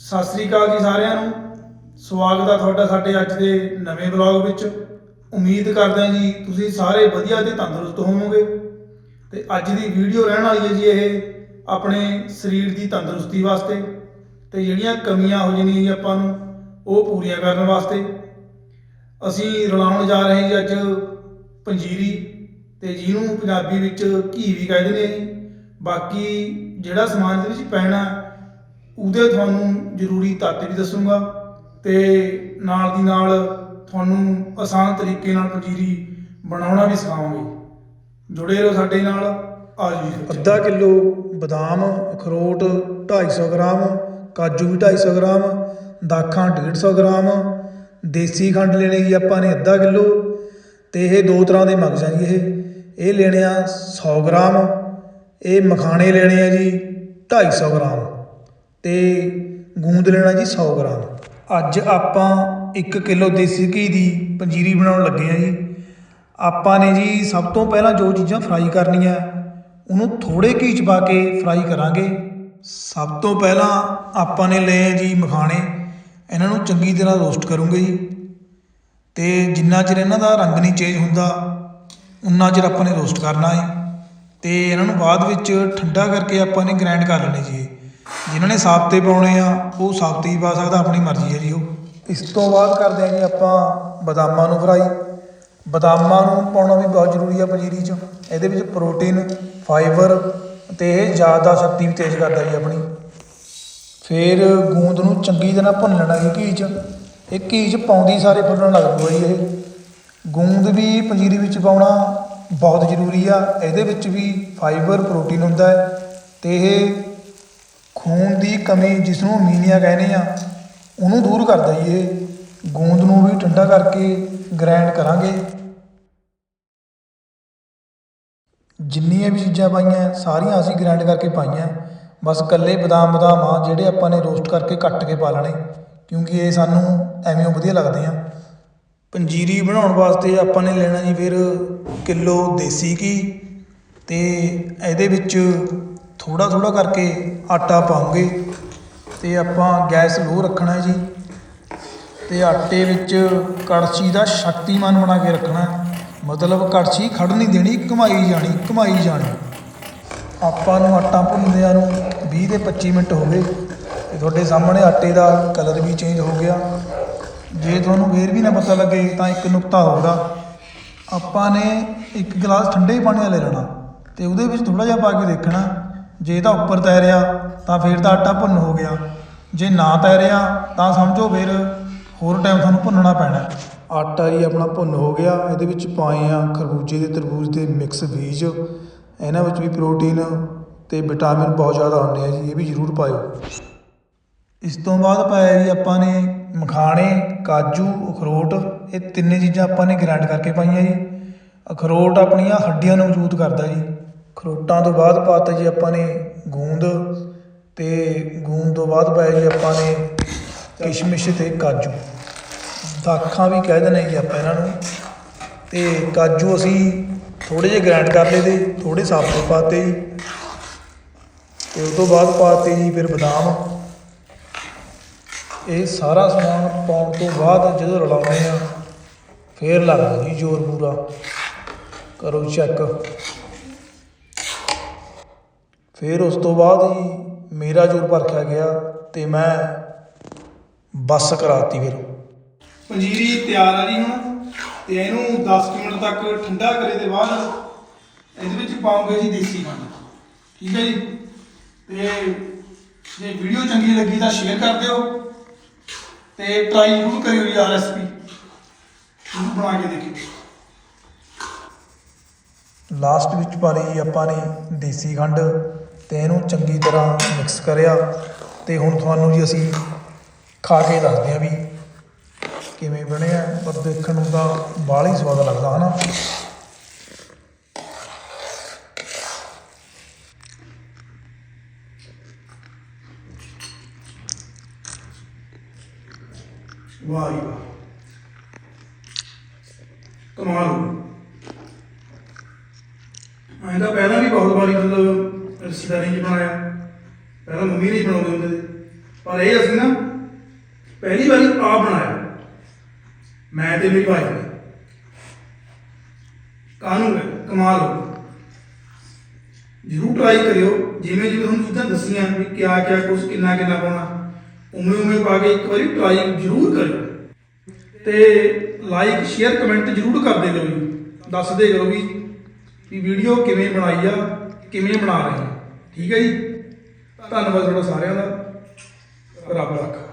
ਸਤਿ ਸ੍ਰੀ ਅਕਾਲ ਜੀ ਸਾਰਿਆਂ ਨੂੰ। ਸਵਾਗਤ ਆ ਤੁਹਾਡਾ ਸਾਡੇ ਅੱਜ ਦੇ ਨਵੇਂ ਵਲੌਗ ਵਿੱਚ। ਉਮੀਦ ਕਰਦੇ ਹਾਂ ਜੀ ਤੁਸੀਂ ਸਾਰੇ ਵਧੀਆ ਤੇ ਤੰਦਰੁਸਤ ਹੋਵੋਗੇ। ਤੇ ਅੱਜ ਦੀ ਵੀਡੀਓ ਰਹਿਣ ਵਾਲੀ ਹੈ ਜੀ ਇਹ ਆਪਣੇ ਸਰੀਰ ਦੀ ਤੰਦਰੁਸਤੀ ਵਾਸਤੇ। ਤੇ ਜਿਹੜੀਆਂ ਕਮੀਆਂ ਹੋ ਜਾਂਦੀਆਂ ਜੀ ਆਪਾਂ ਨੂੰ, ਉਹ ਪੂਰੀਆਂ ਕਰਨ ਵਾਸਤੇ। ਅਸੀਂ ਰਲਾਉਣ ਜਾ ਰਹੇ ਜੀ ਅੱਜ ਪੰਜੀਰੀ ਤੇ ਜਿਹਨੂੰ ਪੰਜਾਬੀ ਵਿੱਚ ਘੀ ਵੀ ਕਹਿੰਦੇ ਨੇ ਜੀ। ਬਾਕੀ ਜਿਹੜਾ ਸਮਾਨ ਦੇ ਵਿੱਚ ਪੈਣਾ ਉਹਦੇ ਤੁਹਾਨੂੰ ਜ਼ਰੂਰੀ ਤੱਤ ਵੀ ਦੱਸੂਗਾ ਤੇ ਨਾਲ ਦੀ ਨਾਲ ਤੁਹਾਨੂੰ ਆਸਾਨ ਤਰੀਕੇ ਨਾਲ ਪੰਜੀਰੀ ਬਣਾਉਣਾ ਵੀ ਸਿਖਾਵਾਂਗੇ। ਜੁੜੇ ਰਹੋ ਸਾਡੇ ਨਾਲ ਆਜੋ ਜੀ ਅੱਧਾ ਕਿਲੋ ਬਦਾਮ ਅਖਰੋਟ 250 ਗ੍ਰਾਮ ਕਾਜੂ ਵੀ 250 ਗ੍ਰਾਮ ਦਾਖਾਂ 150 ਗ੍ਰਾਮ ਦੇਸੀ ਖੰਡ ਲੈਣੀ ਜੀ ਆਪਾਂ ਨੇ ਅੱਧਾ ਕਿਲੋ ਤੇ ਇਹ ਦੋ ਤਰ੍ਹਾਂ ਦੇ ਮਗਜ਼ ਆ ਜੀ ਇਹ। ਇਹ ਲੈਣੇ ਆ 100 ਗ੍ਰਾਮ ਇਹ ਮਖਾਣੇ ਲੈਣੇ ਆ ਜੀ 250 ਗ੍ਰਾਮ। ਅਤੇ ਗੂੰਦ ਲੈਣਾ ਜੀ ਸੌ ਗ੍ਰਾਮ। ਅੱਜ ਆਪਾਂ ਇੱਕ ਕਿਲੋ ਦੇਸੀ ਘੀ ਦੀ ਪੰਜੀਰੀ ਬਣਾਉਣ ਲੱਗੇ ਹਾਂ ਜੀ। ਆਪਾਂ ਨੇ ਜੀ ਸਭ ਤੋਂ ਪਹਿਲਾਂ ਜੋ ਚੀਜ਼ਾਂ ਫਰਾਈ ਕਰਨੀਆਂ, ਉਹਨੂੰ ਥੋੜ੍ਹੇ ਘੀ ਚ ਪਾ ਕੇ ਫਰਾਈ ਕਰਾਂਗੇ। ਸਭ ਤੋਂ ਪਹਿਲਾਂ ਆਪਾਂ ਨੇ ਲਏ ਜੀ ਮਖਾਣੇ। ਇਹਨਾਂ ਨੂੰ ਚੰਗੀ ਤਰ੍ਹਾਂ ਰੋਸਟ ਕਰੂੰਗੇ ਜੀ। ਤੇ ਜਿੰਨਾ ਚਿਰ ਇਹਨਾਂ ਦਾ ਰੰਗ ਨਹੀਂ ਚੇਂਜ ਹੁੰਦਾ, ਉਨਾ ਚਿਰ ਆਪਾਂ ਨੇ ਰੋਸਟ ਕਰਨਾ ਹੈ। ਤੇ ਇਹਨਾਂ ਨੂੰ ਬਾਅਦ ਵਿੱਚ ਠੰਡਾ ਕਰਕੇ ਆਪਾਂ ਨੇ ਗ੍ਰਾਈਂਡ ਕਰ ਲੈਣੇ ਜੀ। ਜਿਨ੍ਹਾਂ ਨੇ ਸਾਬਤੇ ਪਾਉਣੇ ਆ, ਉਹ ਸਾਬਤੇ ਹੀ ਪਾ ਸਕਦਾ, ਆਪਣੀ ਮਰਜ਼ੀ ਹੈ ਜੀ ਉਹ। ਇਸ ਤੋਂ ਬਾਅਦ ਕਰਦੇ ਆ ਜੀ ਆਪਾਂ ਬਦਾਮਾਂ ਨੂੰ ਫਰਾਈ। ਬਦਾਮਾਂ ਨੂੰ ਪਾਉਣਾ ਵੀ ਬਹੁਤ ਜ਼ਰੂਰੀ ਆ ਪੰਜੀਰੀ 'ਚ। ਇਹਦੇ ਵਿੱਚ ਪ੍ਰੋਟੀਨ, ਫਾਈਬਰ ਤੇ ਇਹ ਜ਼ਿਆਦਾ ਸ਼ਕਤੀ ਵੀ ਤੇਜ਼ ਕਰਦਾ ਜੀ ਆਪਣੀ। ਫਿਰ ਗੂੰਦ ਨੂੰ ਚੰਗੀ ਤਰ੍ਹਾਂ ਭੁੰਨ ਲੈਣਾ ਜੀ ਘੀ 'ਚ। ਇਹ ਘੀ 'ਚ ਪਾਉਂਦੀ ਸਾਰੇ ਫੁੱਲਣ ਲੱਗ ਪਊਗਾ ਜੀ ਇਹ। ਗੂੰਦ ਵੀ ਪੰਜੀਰੀ ਵਿੱਚ ਪਾਉਣਾ ਬਹੁਤ ਜ਼ਰੂਰੀ ਆ। ਇਹਦੇ ਵਿੱਚ ਵੀ ਫਾਈਬਰ, ਪ੍ਰੋਟੀਨ ਹੁੰਦਾ ਹੈ ਤੇ ਇਹ ਖੂਨ ਦੀ ਕਮੀ ਜਿਸ ਨੂੰ ਅਮੀਨੀਆ ਕਹਿੰਦੇ ਆ ਉਹਨੂੰ ਦੂਰ ਕਰਦਾ ਜੀ ਇਹ ਗੂੰਦ ਨੂੰ ਵੀ ਠੰਡਾ ਕਰਕੇ ਗ੍ਰਾਈਂਡ ਕਰਾਂਗੇ। ਜਿੰਨੀਆਂ ਵੀ ਚੀਜ਼ਾਂ ਪਾਈਆਂ, ਸਾਰੀਆਂ ਅਸੀਂ ਗ੍ਰਾਈਂਡ ਕਰਕੇ ਪਾਈਆਂ। ਬਸ ਕੱਲੇ ਬਦਾਮ ਬਦਾਮ ਆ, ਜਿਹੜੇ ਆਪਾਂ ਨੇ ਰੋਸਟ ਕਰਕੇ ਕੱਟ ਕੇ ਪਾ ਲੈਣੇ। ਕਿਉਂਕਿ ਇਹ ਸਾਨੂੰ ਐਵੇਂ ਵਧੀਆ ਲੱਗਦੇ ਆ। ਪੰਜੀਰੀ ਬਣਾਉਣ ਵਾਸਤੇ ਆਪਾਂ ਨੇ ਲੈਣਾ ਜੀ ਫਿਰ ਕਿਲੋ ਦੇਸੀ ਘੀ ਤੇ ਇਹਦੇ ਵਿੱਚ ਥੋੜਾ ਥੋੜਾ ਕਰਕੇ ਆਟਾ ਪਾਉਂਗੇ ਤੇ ਆਪਾਂ ਗੈਸ ਲੋ ਰੱਖਣਾ ਹੈ ਜੀ। ਤੇ ਆਟੇ ਵਿੱਚ ਕੜਛੀ ਦਾ ਸ਼ਕਤੀਮਾਨ ਬਣਾ ਕੇ ਰੱਖਣਾ। ਮਤਲਬ ਕੜਛੀ ਖੜ ਨਹੀਂ ਦੇਣੀ, ਘੁਮਾਈ ਜਾਣੀ ਘੁਮਾਈ ਜਾਣੀ। ਆਪਾਂ ਨੂੰ ਆਟਾ ਭੁੰਨਦਿਆਂ ਨੂੰ 20 ਦੇ 25 ਮਿੰਟ ਹੋ ਗਏ। ਤੇ ਤੁਹਾਡੇ ਸਾਹਮਣੇ ਆਟੇ ਦਾ ਕਲਰ ਵੀ ਚੇਂਜ ਹੋ ਗਿਆ। ਜੇ ਤੁਹਾਨੂੰ ਫੇਰ ਵੀ ਨਾ ਪਤਾ ਲੱਗੇ ਤਾਂ ਇੱਕ ਨੁਕਤਾ ਹੋਊਗਾ ਆਪਾਂ ਨੇ ਇੱਕ ਗਲਾਸ ਠੰਡੇ ਪਾਣੀ ਦਾ ਲੈ ਲੈਣਾ ਤੇ ਉਹਦੇ ਵਿੱਚ ਥੋੜਾ ਜਿਹਾ ਪਾ ਕੇ ਦੇਖਣਾ। ਜੇ ਤਾਂ ਉੱਪਰ ਤੈਰਿਆ ਤਾਂ ਫੇਰ ਤਾਂ ਆਟਾ ਭੁੰਨ ਹੋ ਗਿਆ। ਜੇ ਨਾ ਤੈਰਿਆ ਤਾਂ ਸਮਝੋ ਫੇਰ ਹੋਰ ਟਾਈਮ ਤੁਹਾਨੂੰ ਭੁੰਨਣਾ ਪੈਣਾ ਆਟਾ ਜੀ ਆਪਣਾ ਭੁੰਨ ਹੋ ਗਿਆ ਇਹਦੇ ਵਿੱਚ ਪਾਏ ਆ ਖਰਬੂਜੇ ਦੇ ਤਰਬੂਜ ਦੇ ਮਿਕਸ ਬੀਜ ਇਹਨਾਂ ਵਿੱਚ ਵੀ ਪ੍ਰੋਟੀਨ ਤੇ ਵਿਟਾਮਿਨ ਬਹੁਤ ਜ਼ਿਆਦਾ ਹੁੰਦੇ ਆ ਜੀ ਇਹ ਵੀ ਜ਼ਰੂਰ ਪਾਇਓ। ਇਸ ਤੋਂ ਬਾਅਦ ਪਾਇਆ ਜੀ ਆਪਾਂ ਨੇ ਮਖਾਣੇ ਕਾਜੂ ਅਖਰੋਟ ਇਹ ਤਿੰਨੇ ਚੀਜ਼ਾਂ ਆਪਾਂ ਨੇ ਗ੍ਰਾਈਂਡ ਕਰਕੇ ਪਾਈਆਂ ਜੀ। ਅਖਰੋਟ ਆਪਣੀਆਂ ਹੱਡੀਆਂ ਨੂੰ ਮਜ਼ਬੂਤ ਕਰਦਾ ਜੀ। ਖਰੋਟਾਂ ਤੋਂ ਬਾਅਦ ਪਾਤਾ ਜੀ ਆਪਾਂ ਨੇ ਗੂੰਦ ਅਤੇ ਗੂੰਦ ਤੋਂ ਬਾਅਦ ਪਾਇਆ ਜੀ ਆਪਾਂ ਨੇ ਕਿਸ਼ਮਿਸ਼ ਅਤੇ ਕਾਜੂ। ਦਾਖਾਂ ਵੀ ਕਹਿ ਦਿੰਦੇ ਜੀ ਆਪਾਂ ਇਹਨਾਂ ਨੂੰ। ਅਤੇ ਕਾਜੂ ਅਸੀਂ ਥੋੜ੍ਹੇ ਜਿਹੇ ਗ੍ਰਾਈਂਡ ਕਰ ਲਏ ਤੇ ਥੋੜ੍ਹੇ ਸਾਫ਼ ਪਾਤੇ ਜੀ। ਤੇ ਉਸ ਤੋਂ ਬਾਅਦ ਪਾਤੇ ਜੀ ਫਿਰ ਬਦਾਮ। ਇਹ ਸਾਰਾ ਸਮਾਨ ਪਾਉਣ ਤੋਂ ਬਾਅਦ ਜਦੋਂ ਰਲਾਉਂਦੇ ਆ, ਫੇਰ ਲੱਗਦਾ ਜੀ ਜ਼ੋਰ ਪੂਰਾ। ਕਰੋ ਚੈੱਕ। ਫਿਰ ਉਸ ਤੋਂ ਬਾਅਦ ਜੀ ਮੇਰਾ ਜ਼ੋਰ ਪਰਖਿਆ ਗਿਆ ਤੇ ਮੈਂ ਬੱਸ ਕਰਾਤੀ ਫਿਰ। ਪੰਜੀਰੀ ਤਿਆਰ ਆ ਜੀ ਹੁਣ ਤੇ ਇਹਨੂੰ 10 ਕੁ ਮਿੰਟ ਤੱਕ ਠੰਡਾ ਕਰੇ ਦੇ ਬਾਅਦ ਇਹਦੇ ਵਿੱਚ ਪਾਉਂਗੇ ਜੀ ਦੇਸੀ ਖੰਡ। ਠੀਕ ਹੈ ਜੀ? ਤੇ ਜੇ ਵੀਡੀਓ ਚੰਗੀ ਲੱਗੀ ਤਾਂ ਸ਼ੇਅਰ ਕਰ ਦਿਓ ਤੇ ਟਰਾਈ ਜ਼ਰੂਰ ਕਰਿਓ ਜੀ ਆ ਰੈਸਪੀ ਜ਼ਰੂਰ ਬਣਾ ਕੇ ਦੇਖਿਓ ਲਾਸਟ ਵਿੱਚ ਪਾ ਲਈ ਜੀ ਆਪਾਂ ਨੇ ਦੇਸੀ ਖੰਡ। ਤੇ ਇਹਨੂੰ ਚੰਗੀ ਤਰ੍ਹਾਂ ਮਿਕਸ ਕਰਿਆ ਤੇ ਹੁਣ ਤੁਹਾਨੂੰ ਜੀ ਅਸੀਂ ਖਾ ਕੇ ਦੱਸਦੇ ਆ ਵੀ ਕਿਵੇਂ ਬਣਿਆ ਪਰ ਦੇਖਣ ਨੂੰ ਤਾਂ ਬਾਹਲਾ ਹੀ ਸਵਾਦ ਲੱਗਦਾ, ਹਨਾ? ਵਾਹ ਜੀ ਵਾਹ। ਕਮਾਲ। ਹੋ ਤਾਂ ਪਹਿਲਾਂ ਵੀ ਬਹੁਤ ਵਾਰੀ ਮਤਲਬ ਰਿਸ਼ਤੇਦਾਰੀ 'ਚ ਬਣਾਇਆ। ਪਹਿਲਾਂ ਮੰਮੀ ਨਹੀਂ ਬਣਾਉਂਦੇ ਹੁੰਦੇ ਪਰ ਇਹ ਅਸੀਂ ਨਾ ਪਹਿਲੀ ਵਾਰੀ ਆਪ ਬਣਾਇਆ। ਮੈਂ ਤੇ ਮੇਰੀ ਵਾਈਫ ਨੇ। ਕਾਨੂੰਨ ਕਮਾਲ ਹੋ ਜਰੂਰ ਟਰਾਈ ਕਰਿਓ। ਜਿਵੇਂ ਜਿਵੇਂ ਤੁਹਾਨੂੰ ਚੀਜ਼ਾਂ ਦੱਸੀਆਂ ਵੀ ਕਿਆ ਕਿਆ ਕੁਝ ਕਿੰਨਾ ਕਿੰਨਾ ਪਾਉਣਾ, ਉਵੇਂ ਉਵੇਂ ਪਾ ਕੇ ਇੱਕ ਵਾਰੀ ਟਰਾਈ ਜਰੂਰ ਕਰਿਓ। ਤੇ ਲਾਈਕ ਸ਼ੇਅਰ ਕਮੈਂਟ ਜਰੂਰ ਕਰਦੇ ਰਹੋ ਜੀ। ਦੱਸਦੇ ਰਹੋ ਵੀ ਵੀ ਵੀਡੀਓ ਕਿਵੇਂ ਬਣਾਈ ਆ, ਕਿਵੇਂ ਬਣਾ ਰਹੇ ਆ। ਠੀਕ ਹੈ ਜੀ? ਧੰਨਵਾਦ ਤੁਹਾਡਾ ਸਾਰਿਆਂ ਦਾ। ਰੱਬ ਰੱਖਾ।